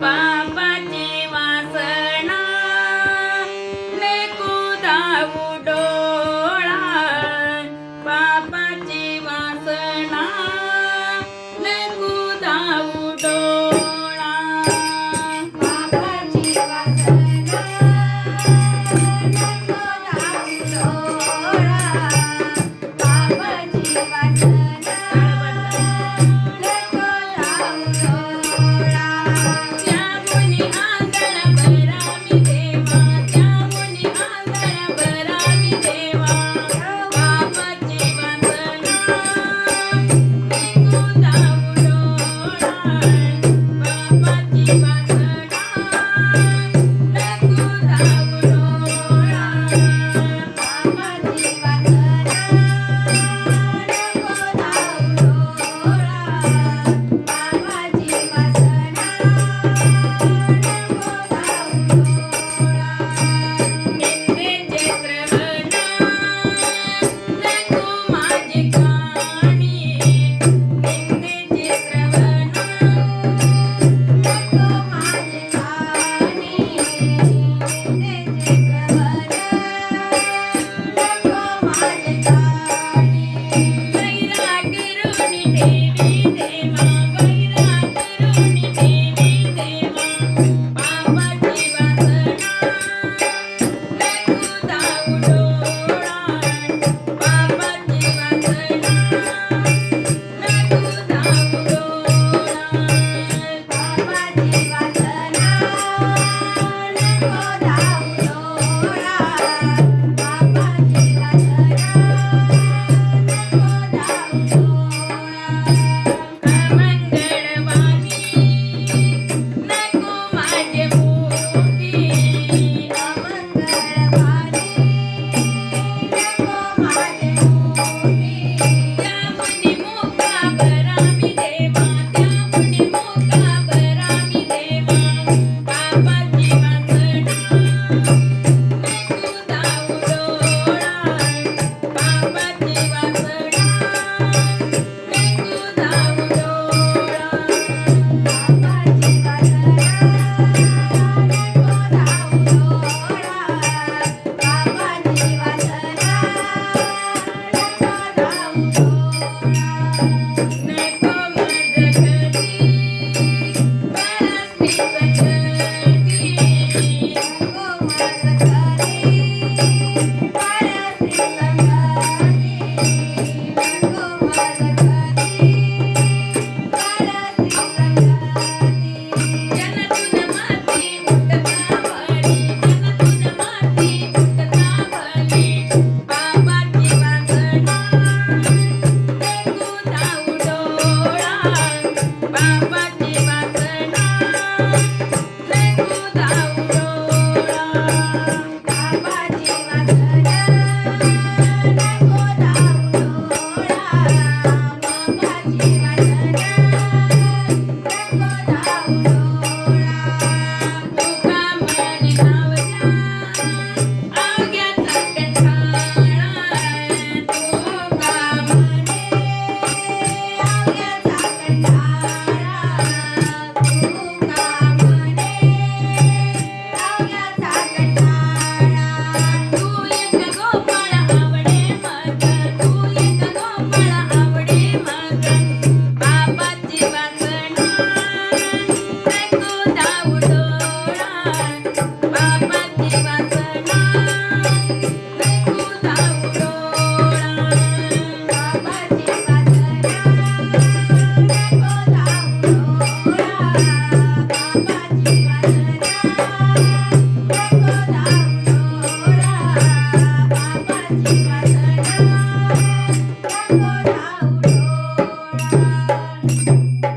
पापाची वासना लेकू धावू डोळा. पापाची वासना लेकू धावू डोळा. पापाची वासना लेकू धावू डोळा. पापाची वासना Thank you.